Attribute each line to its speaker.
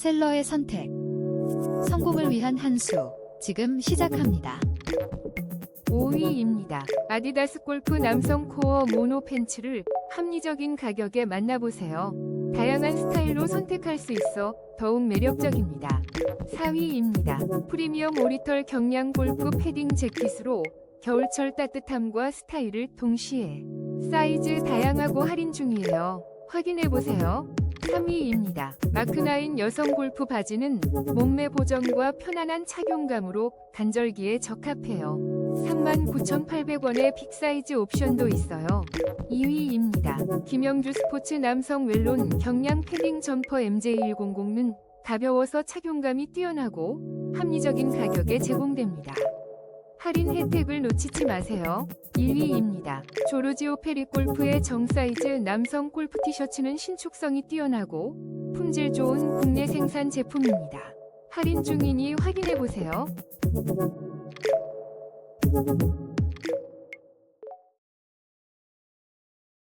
Speaker 1: 셀러의 선택. 성공을 위한 한 수. 지금 시작합니다.
Speaker 2: 5위입니다. 아디다스 골프 남성 코어 모노 팬츠를 합리적인 가격에 만나보세요. 다양한 스타일로 선택할 수 있어 더욱 매력적입니다. 4위입니다. 프리미엄 오리털 경량 골프 패딩 재킷으로 겨울철 따뜻함과 스타일을 동시에 사이즈 다양하고 할인 중이에요. 확인해보세요. 3위입니다. 마크나인 여성 골프 바지는 몸매 보정과 편안한 착용감으로 간절기에 적합해요. 39,800원의 빅사이즈 옵션도 있어요. 2위입니다. 김영주 스포츠 남성 웰론 경량 패딩 점퍼 MJ100는 가벼워서 착용감이 뛰어나고 합리적인 가격에 제공됩니다. 할인 혜택을 놓치지 마세요. 1위입니다. 조르지오 페리 골프의 정사이즈 남성 골프 티셔츠는 신축성이 뛰어나고 품질 좋은 국내 생산 제품입니다. 할인 중이니 확인해보세요.